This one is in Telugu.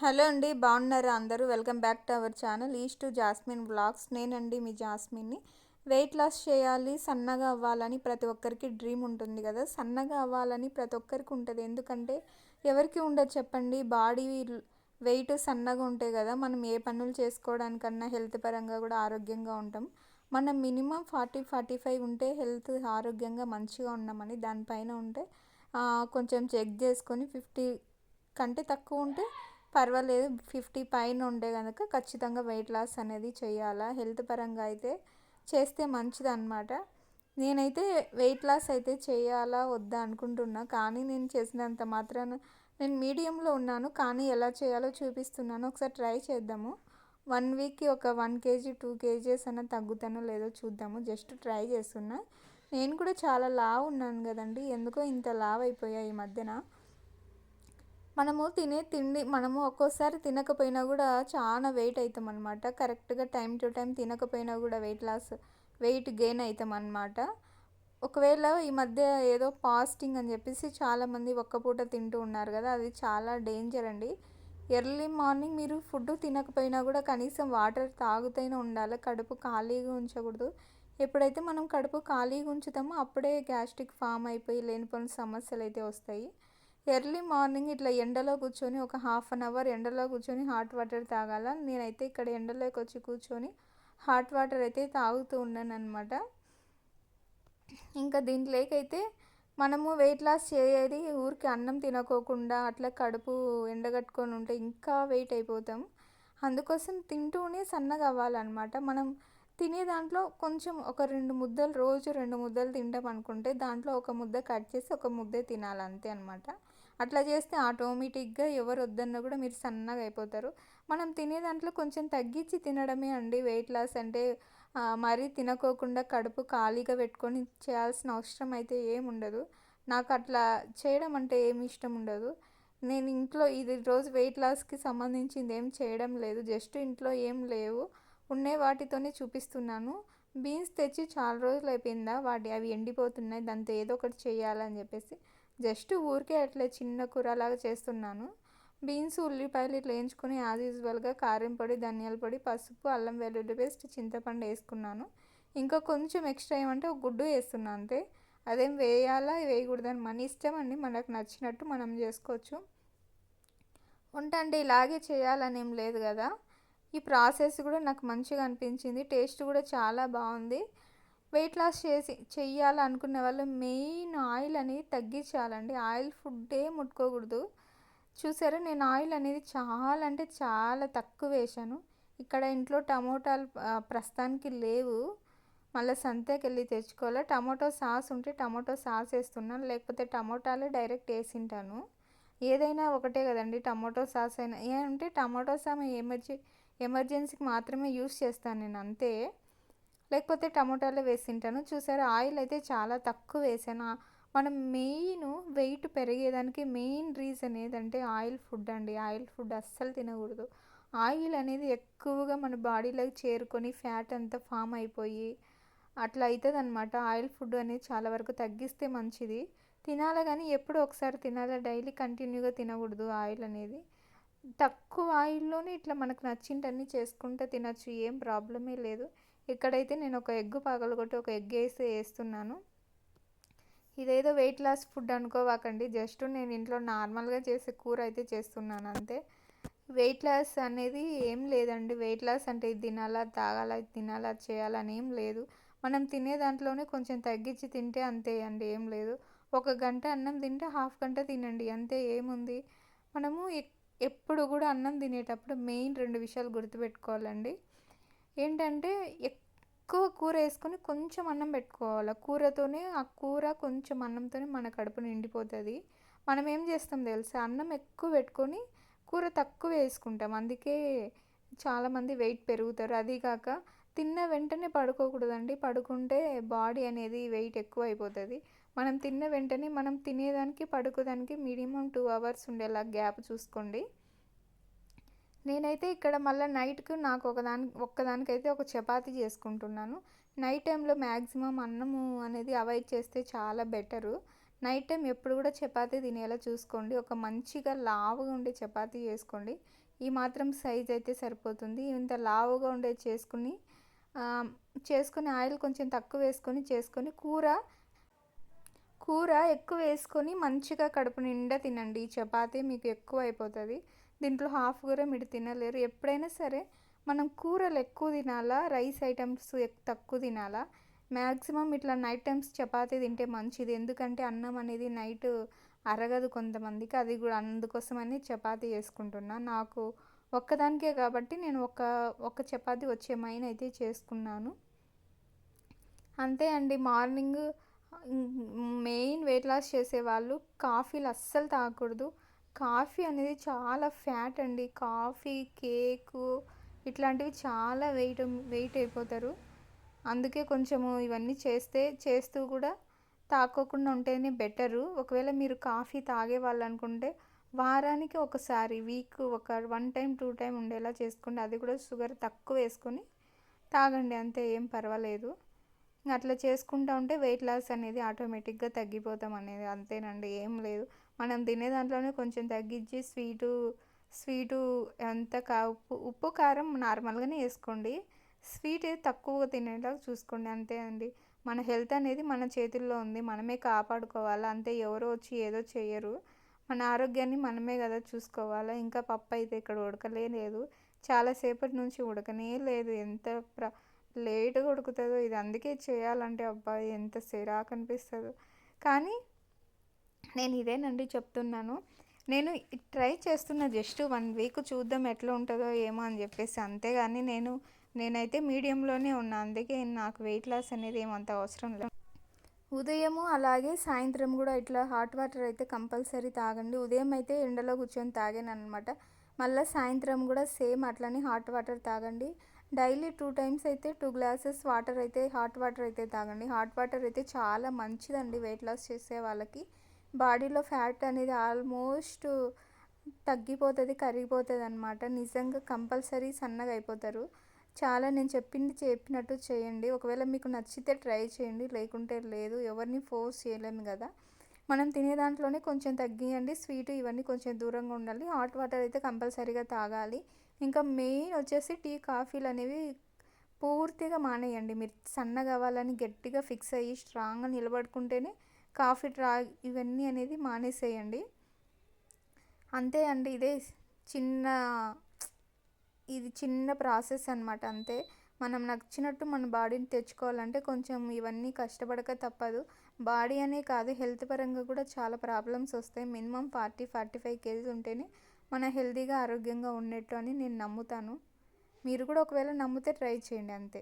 హలో అండి బాగున్నారా అందరూ? Welcome back to our channel to Jasmine blogs. నేనండి మీ జాస్మిన్ని. వెయిట్ లాస్ చేయాలి సన్నగా అవ్వాలని ప్రతి ఒక్కరికి డ్రీమ్ ఉంటుంది కదా. సన్నగా అవ్వాలని ప్రతి ఒక్కరికి ఉంటుంది. ఎందుకంటే ఎవరికి ఉండదు చెప్పండి. బాడీ వెయిట్ సన్నగా ఉంటే కదా మనం ఏ పనులు చేసుకోవడానికన్నా హెల్త్ పరంగా కూడా ఆరోగ్యంగా ఉంటాం. మనం మినిమం ఫార్టీ ఫార్టీ ఫైవ్ ఉంటే హెల్త్ ఆరోగ్యంగా మంచిగా ఉన్నామని దానిపైన ఉంటే కొంచెం చెక్ చేసుకొని ఫిఫ్టీ కంటే తక్కువ ఉంటే పర్వాలేదు ఫిఫ్టీ పైన ఉండే కనుక ఖచ్చితంగా వెయిట్ లాస్ అనేది చేయాలా? హెల్త్ పరంగా అయితే చేస్తే మంచిది అనమాట నేనైతే వెయిట్ లాస్ అయితే చేయాలా వద్దా అనుకుంటున్నా. కానీ నేను చేసినంత మాత్రాన నేను మీడియంలో ఉన్నాను. కానీ ఎలా చేయాలో చూపిస్తున్నాను. ఒకసారి ట్రై చేద్దాము. వన్ వీక్కి ఒక వన్ కేజీ టూ కేజీస్ అన్న తగ్గుతానో లేదో చూద్దాము. జస్ట్ ట్రై చేస్తున్నా. నేను కూడా చాలా లావు ఉన్నాను కదండి. ఎందుకో ఇంత లావ్ అయిపోయా ఈ మధ్యన. మనము తినే తిండి మనము ఒక్కోసారి తినకపోయినా కూడా చాలా వెయిట్ అవుతాం అనమాట కరెక్ట్గా టైం టు టైం తినకపోయినా కూడా వెయిట్ లాస్ వెయిట్ గెయిన్ అవుతాం అనమాట ఒకవేళ ఈ మధ్య ఏదో పాస్టింగ్ అని చెప్పేసి చాలామంది ఒక్క పూట తింటూ ఉన్నారు కదా అది చాలా డేంజర్ అండి. ఎర్లీ మార్నింగ్ మీరు ఫుడ్ తినకపోయినా కూడా కనీసం వాటర్ తాగుతూనే ఉండాలి కడుపు ఖాళీగా ఉంచకూడదు. ఎప్పుడైతే మనం కడుపు ఖాళీగా ఉంచుతామో అప్పుడే గ్యాస్ట్రిక్ ఫామ్ అయిపోయి లేనిపోయిన సమస్యలు అయితే వస్తాయి. ఎర్లీ మార్నింగ్ ఇట్లా ఎండలో కూర్చొని ఒక హాఫ్ అన్ అవర్ ఎండలో కూర్చొని హాట్ వాటర్ తాగాల. నేనైతే ఇక్కడ ఎండలోకి వచ్చి కూర్చొని హాట్ వాటర్ అయితే తాగుతూ ఉన్నాను అనమాట ఇంకా దీంట్లోకైతే మనము వెయిట్ లాస్ చేయేది ఊరికి అన్నం తినకోకుండా అట్లా కడుపు ఎండగట్టుకొని ఉంటే ఇంకా వెయిట్ అయిపోతాం. అందుకోసం తింటూనే సన్నగా అవ్వాలన్నమాట. మనం తినే దాంట్లో కొంచెం ఒక రెండు ముద్దలు రోజు రెండు ముద్దలు తింటాం అనుకుంటే దాంట్లో ఒక ముద్ద కట్ చేసి ఒక ముద్దే తినాలి అంతే అనమాట అట్లా చేస్తే ఆటోమేటిక్గా ఎవరు వద్దన్నా కూడా మీరు సన్నగా అయిపోతారు. మనం తినే దాంట్లో కొంచెం తగ్గించి తినడమే అండి వెయిట్ లాస్ అంటే మరీ తినకోకుండా కడుపు ఖాళీగా పెట్టుకొని చేయాల్సిన అవసరం అయితే ఏముండదు నాకు అట్లా చేయడం అంటే ఏమి ఇష్టం ఉండదు. నేను ఇంట్లో ఇది రోజు వెయిట్ లాస్కి సంబంధించింది ఏం చేయడం లేదు. జస్ట్ ఇంట్లో ఏం లేవు. ఉండే వాటితోనే చూపిస్తున్నాను. బీన్స్ తెచ్చి చాలా రోజులు అయిపోయిందా? వాటి అవి ఎండిపోతున్నాయి. దాంతో ఏదో ఒకటి చేయాలని చెప్పేసి జస్ట్ ఊరికే అట్లే చిన్న కూరలాగా చేస్తున్నాను. బీన్స్ ఉల్లిపాయలు ఇట్లా వేయించుకొని యాజ్ యూజువల్గా కారం పొడి ధనియాల పొడి పసుపు అల్లం వెల్లుల్లి పేస్ట్ చింతపండు వేసుకున్నాను. ఇంకా కొంచెం ఎక్స్ట్రా ఏమంటే ఒక గుడ్డు వేస్తున్నాను అంతే. అదేం వేయాలా వేయకూడదని మన ఇష్టం అండి మనకు నచ్చినట్టు మనం చేసుకోవచ్చు. వంట అంటే ఇలాగే చేయాలని ఏం లేదు కదా. ఈ ప్రాసెస్ కూడా నాకు మంచిగా అనిపించింది టేస్ట్ కూడా చాలా బాగుంది. వెయిట్ లాస్ చేసి చెయ్యాలనుకునే వాళ్ళు మెయిన్ ఆయిల్ అనేది తగ్గించాలండి. ఆయిల్ ఫుడ్డే ముట్టుకోకూడదు. చూసారా? నేను ఆయిల్ అనేది చాలా అంటే చాలా తక్కువ వేసాను ఇక్కడ ఇంట్లో టమోటాలు ప్రస్తుతానికి లేవు. మళ్ళీ సంతకి వెళ్ళి తెచ్చుకోవాలి? టమాటో సాస్ ఉంటే టమాటో సాస్ వేస్తున్నాను. లేకపోతే టమోటాలే డైరెక్ట్ వేసింటాను. ఏదైనా ఒకటే కదండి టమాటో సాస్ అయినా. ఏమంటే టమాటో సాస్ ఎమర్జీ ఎమర్జెన్సీకి మాత్రమే యూస్ చేస్తాను నేను అంతే. లేకపోతే టమోటాలు వేసింటాను. చూసారా ఆయిల్ అయితే చాలా తక్కువ వేసాను. మనం మెయిన్ వెయిట్ పెరిగేదానికి మెయిన్ రీజన్ ఏదంటే ఆయిల్ ఫుడ్ అండి. ఆయిల్ ఫుడ్ అస్సలు తినకూడదు. ఆయిల్ అనేది ఎక్కువగా మన బాడీలోకి చేరుకొని ఫ్యాట్ అంతా ఫామ్ అయిపోయి అట్లా అవుతుంది అనమాట ఆయిల్ ఫుడ్ అనేది చాలా వరకు తగ్గిస్తే మంచిది. తినాలి కానీ ఎప్పుడు ఒకసారి తినాలి. డైలీ కంటిన్యూగా తినకూడదు ఆయిల్ అనేది. తక్కువ ఆయిల్లోనే ఇట్లా మనకు నచ్చింటన్నీ చేసుకుంటూ తినచ్చు. ఏం ప్రాబ్లమే లేదు. ఇక్కడైతే నేను ఒక ఎగ్ పగలగొట్టి ఒక ఎగ్ వేసి వేస్తున్నాను. ఇదేదో వెయిట్ లాస్ ఫుడ్ అనుకోవాకండి. జస్ట్ నేను ఇంట్లో నార్మల్గా చేసే కూర అయితే చేస్తున్నాను అంతే. వెయిట్ లాస్ అనేది ఏం లేదండి. వెయిట్ లాస్ అంటే ఇది తినాలా తాగాలా ఇది తినాలా చేయాలని ఏం లేదు. మనం తినే దాంట్లోనే కొంచెం తగ్గించి తింటే అంతే అండి ఏం లేదు. ఒక గంట అన్నం తింటే హాఫ్ గంట తినండి అంతే ఏముంది? మనము ఎప్పుడు కూడా అన్నం తినేటప్పుడు మెయిన్ రెండు విషయాలు గుర్తుపెట్టుకోవాలండి. ఏంటంటే ఎక్కువ కూర వేసుకొని కొంచెం అన్నం పెట్టుకోవాలి. కూరతోనే ఆ కూర కొంచెం అన్నంతోనే మన కడుపు నిండిపోతుంది. మనం ఏం చేస్తాం తెలుసా? అన్నం ఎక్కువ పెట్టుకొని కూర తక్కువ వేసుకుంటాం. అందుకే చాలామంది వెయిట్ పెరుగుతారు. అది కాక తిన్న వెంటనే పడుకోకూడదండి. పడుకుంటే బాడీ అనేది వెయిట్ ఎక్కువ అయిపోతుంది. మనం తిన్న వెంటనే మనం తినేదానికి పడుకోదానికి మినిమం టూ అవర్స్ ఉండేలా గ్యాప్ చూసుకోండి. నేనైతే ఇక్కడ మళ్ళీ నైట్కు నాకు ఒకదాని ఒక్కదానికైతే ఒక చపాతీ చేసుకుంటున్నాను. నైట్ టైంలో మ్యాక్సిమం అన్నము అనేది అవాయిడ్ చేస్తే చాలా బెటరు. నైట్ టైం ఎప్పుడు కూడా చపాతీ తినేలా చూసుకోండి. ఒక మంచిగా లావుగా ఉండే చపాతీ చేసుకోండి. ఈ మాత్రం సైజ్ అయితే సరిపోతుంది. ఇంత లావుగా ఉండే చేసుకుని చేసుకుని ఆయిల్ కొంచెం తక్కువ వేసుకొని చేసుకొని కూర కూర ఎక్కువ వేసుకొని మంచిగా కడుపు నిండా తినండి. ఈ చపాతీ మీకు ఎక్కువ అయిపోతుంది. దీంట్లో హాఫ్ కూర మీరు తినలేరు. ఎప్పుడైనా సరే మనం కూరలు ఎక్కువ తినాలా? రైస్ ఐటమ్స్ తక్కువ తినాలా? మ్యాక్సిమం ఇట్లా నైట్ టైమ్స్ చపాతీ తింటే మంచిది. ఎందుకంటే అన్నం అనేది నైట్ అరగదు కొంతమందికి. అది కూడా అందుకోసమని చపాతీ చేసుకుంటున్నా. నాకు ఒక్కదానికే కాబట్టి నేను ఒక ఒక చపాతీ వచ్చే మైన్ అయితే చేసుకున్నాను. అంతే అండి. మార్నింగ్ మెయిన్ వెయిట్ లాస్ చేసేవాళ్ళు కాఫీలు అస్సలు తాగకూడదు. కాఫీ అనేది చాలా ఫ్యాట్ అండి. కాఫీ కేకు ఇట్లాంటివి చాలా వెయిట్ వెయిట్ అయిపోతారు. అందుకే కొంచెము ఇవన్నీ చేస్తే చేస్తూ కూడా తాకోకుండా ఉంటేనే బెటరు. ఒకవేళ మీరు కాఫీ తాగే వాళ్ళు అనుకుంటే వారానికి ఒకసారి వీక్ ఒక వన్ టైం టూ టైం ఉండేలా చేసుకోండి అది కూడా షుగర్ తక్కువ వేసుకొని తాగండి. అంతే ఏం పర్వాలేదు. అట్లా చేసుకుంటూ ఉంటే వెయిట్ లాస్ అనేది ఆటోమేటిక్గా తగ్గిపోతాం అనేది అంతేనండి. ఏం లేదు. మనం తినే దాంట్లోనే కొంచెం తగ్గించి స్వీటు స్వీటు ఎంత కా ఉప్పు ఉప్పు కారం నార్మల్గానే వేసుకోండి. స్వీట్ తక్కువ తినేలాగా చూసుకోండి అంతే అండి. మన హెల్త్ అనేది మన చేతుల్లో ఉంది మనమే కాపాడుకోవాలి అంతే ఎవరో వచ్చి ఏదో చేయరు. మన ఆరోగ్యాన్ని మనమే కదా చూసుకోవాలి ఇంకా పప్పు అయితే ఇక్కడ ఉడకలే లేదు చాలాసేపటి నుంచి ఉడకనే లేదు ఎంత ప్ర లేటుగా ఉడుకుతుందో ఇది అందుకే చేయాలంటే అబ్బాయి ఎంత సిరాకు అనిపిస్తుందో. కానీ నేను ఇదేనండి చెప్తున్నాను. నేను ట్రై చేస్తున్న జస్ట్ వన్ వీక్ చూద్దాం ఎట్లా ఉంటుందో ఏమో అని చెప్పేసి అంతేగాని నేను నేనైతే మీడియంలోనే ఉన్నా. అందుకే నాకు వెయిట్ లాస్ అనేది ఏమంత అవసరం లేదు. ఉదయము అలాగే సాయంత్రం కూడా ఇట్లా హాట్ వాటర్ అయితే కంపల్సరీ తాగండి. ఉదయం అయితే ఎండలో కూర్చొని తాగాను అనమాట మళ్ళీ సాయంత్రం కూడా సేమ్ అట్లనే హాట్ వాటర్ తాగండి. డైలీ టూ టైమ్స్ అయితే టూ గ్లాసెస్ వాటర్ అయితే హాట్ వాటర్ అయితే తాగండి. హాట్ వాటర్ అయితే చాలా మంచిదండి వెయిట్ లాస్ చేసే వాళ్ళకి. బాడీలో ఫ్యాట్ అనేది ఆల్మోస్ట్ తగ్గిపోతుంది కరిగిపోతుంది అనమాట నిజంగా కంపల్సరీ సన్నగా అయిపోతారు. చాలా నేను చెప్పింది చెప్పినట్టు చేయండి. ఒకవేళ మీకు నచ్చితే ట్రై చేయండి. లేకుంటే లేదు. ఎవరిని ఫోర్స్ చేయలేము కదా. మనం తినే దాంట్లోనే కొంచెం తగ్గియండి. స్వీట్ ఇవన్నీ కొంచెం దూరంగా ఉండాలి. హాట్ వాటర్ అయితే కంపల్సరీగా తాగాలి. ఇంకా మెయిన్ వచ్చేసి టీ కాఫీలు అనేవి పూర్తిగా మానేయండి. మీరు సన్నగా అవ్వాలని గట్టిగా ఫిక్స్ అయ్యి స్ట్రాంగ్గా నిలబడుకుంటేనే కాఫీ ట్రా ఇవన్నీ అనేది మానేసేయండి. అంతే అండి ఇదే చిన్న ఇది చిన్న ప్రాసెస్ అనమాట అంతే. మనం నచ్చినట్టు మన బాడీని తెచ్చుకోవాలంటే కొంచెం ఇవన్నీ కష్టపడక తప్పదు. బాడీ అనే కాదు హెల్త్ పరంగా కూడా చాలా ప్రాబ్లమ్స్ వస్తాయి. Minimum forty forty five kgs ఉంటేనే మన హెల్తీగా ఆరోగ్యంగా ఉన్నట్టు అని నేను నమ్ముతాను. మీరు కూడా ఒకవేళ నమ్మితే ట్రై చేయండి అంతే.